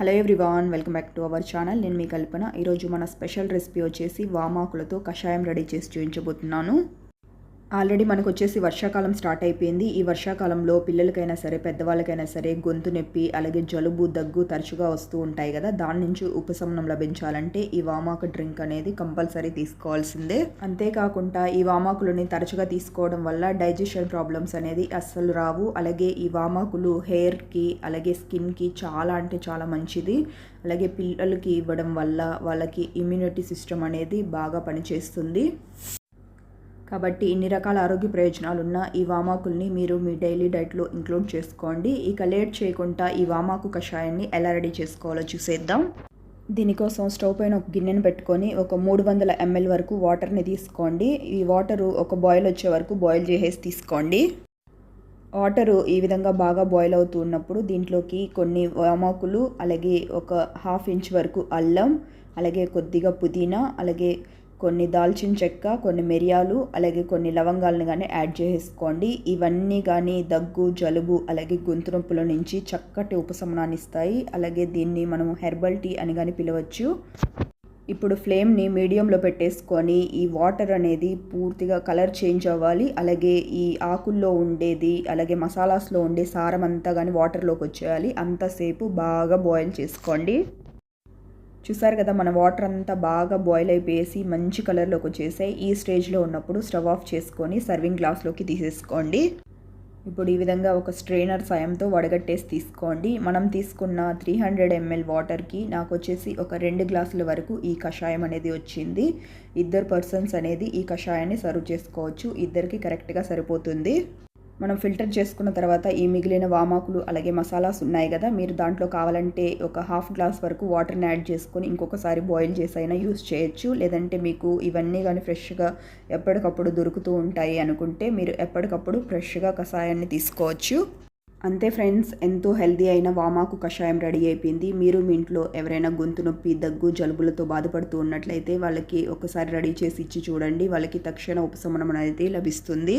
Hello everyone welcome back to our channel నేను మీ కల్పన. ఈరోజు మన స్పెషల్ రెసిపీ వచ్చేసి వామాకులతో కషాయం రెడీ చేసి చూపించబోతున్నాను. ఆల్రెడీ మనకు వచ్చేసి వర్షాకాలం స్టార్ట్ అయిపోయింది. ఈ వర్షాకాలంలో పిల్లలకైనా సరే పెద్దవాళ్ళకైనా సరే గొంతు నొప్పి అలాగే జలుబు దగ్గు తరచుగా వస్తూ ఉంటాయి కదా. దాని నుంచి ఉపశమనం లభించాలంటే ఈ వామాకు డ్రింక్ అనేది కంపల్సరీ తీసుకోవాల్సిందే. అంతేకాకుండా ఈ వామాకులని తరచుగా తీసుకోవడం వల్ల డైజెషన్ ప్రాబ్లమ్స్ అనేది అస్సలు రావు. అలాగే ఈ వామాకులు హెయిర్కి అలాగే స్కిన్కి చాలా అంటే చాలా మంచిది. అలాగే పిల్లలకి ఇవ్వడం వల్ల వాళ్ళకి ఇమ్యూనిటీ సిస్టమ్ అనేది బాగా పనిచేస్తుంది. కాబట్టి ఇన్ని రకాల ఆరోగ్య ప్రయోజనాలు ఉన్న ఈ వామాకుల్ని మీరు మీ డైలీ డైట్లో ఇంక్లూడ్ చేసుకోండి. ఇక లేట్ చేయకుండా ఈ వామాకు కషాయాన్ని ఎలా రెడీ చేసుకోవాలో చూసేద్దాం. దీనికోసం స్టవ్ పైన ఒక గిన్నెను పెట్టుకొని ఒక మూడు వందల ఎంఎల్ వరకు వాటర్ని తీసుకోండి. ఈ వాటరు ఒక బాయిల్ వచ్చే వరకు బాయిల్ చేసేసి తీసుకోండి. వాటరు ఈ విధంగా బాగా బాయిల్ అవుతూ ఉన్నప్పుడు దీంట్లోకి కొన్ని వామాకులు అలాగే ఒక హాఫ్ ఇంచ్ వరకు అల్లం అలాగే కొద్దిగా పుదీనా అలాగే కొన్ని దాల్చిన చెక్క కొన్ని మిరియాలు అలాగే కొన్ని లవంగాలను కానీ యాడ్ చేసుకోండి. ఇవన్నీ కానీ దగ్గు జలుబు అలాగే గొంతు నొప్పుల నుంచి చక్కటి ఉపశమనాన్ని ఇస్తాయి. అలాగే దీన్ని మనము హెర్బల్ టీ అని కానీ పిలవచ్చు. ఇప్పుడు ఫ్లేమ్ని మీడియంలో పెట్టేసుకొని ఈ వాటర్ అనేది పూర్తిగా కలర్ చేంజ్ అవ్వాలి. అలాగే ఈ ఆకుల్లో ఉండేది అలాగే మసాలాస్లో ఉండే సారం అంతా కానీ వాటర్లోకి వచ్చేయాలి. అంతసేపు బాగా బాయిల్ చేసుకోండి. చూసారు కదా మన వాటర్ అంతా బాగా బాయిల్ అయిపోయేసి మంచి కలర్లోకి వచ్చేసాయి. ఈ స్టేజ్లో ఉన్నప్పుడు స్టవ్ ఆఫ్ చేసుకొని సర్వింగ్ గ్లాస్లోకి తీసేసుకోండి. ఇప్పుడు ఈ విధంగా ఒక స్ట్రెయినర్ సాయంతో వడగట్టేసి తీసుకోండి. మనం తీసుకున్న త్రీ హండ్రెడ్ ఎంఎల్ వాటర్కి నాకు వచ్చేసి ఒక రెండు గ్లాసుల వరకు ఈ కషాయం అనేది వచ్చింది. ఇద్దరు పర్సన్స్ అనేది ఈ కషాయాన్ని సర్వ్ చేసుకోవచ్చు. ఇద్దరికి కరెక్ట్గా సరిపోతుంది. మనం ఫిల్టర్ చేసుకున్న తర్వాత ఈ మిగిలిన వామాకులు అలాగే మసాలాస్ ఉన్నాయి కదా మీరు దాంట్లో కావాలంటే ఒక హాఫ్ గ్లాస్ వరకు వాటర్ని యాడ్ చేసుకొని ఇంకొకసారి బాయిల్ చేసి అయినా యూస్ చేయొచ్చు. లేదంటే మీకు ఇవన్నీ కానీ ఫ్రెష్గా ఎప్పటికప్పుడు దొరుకుతూ ఉంటాయి అనుకుంటే మీరు ఎప్పటికప్పుడు ఫ్రెష్గా కషాయాన్ని తీసుకోవచ్చు. అంతే ఫ్రెండ్స్ ఎంతో హెల్దీ అయిన వామాకు కషాయం రెడీ అయిపోయింది. మీరు మీ ఇంట్లో ఎవరైనా గొంతు నొప్పి దగ్గు జలుబులతో బాధపడుతూ ఉన్నట్లయితే వాళ్ళకి ఒకసారి రెడీ చేసి ఇచ్చి చూడండి. వాళ్ళకి తక్షణ ఉపశమనం అనేది లభిస్తుంది.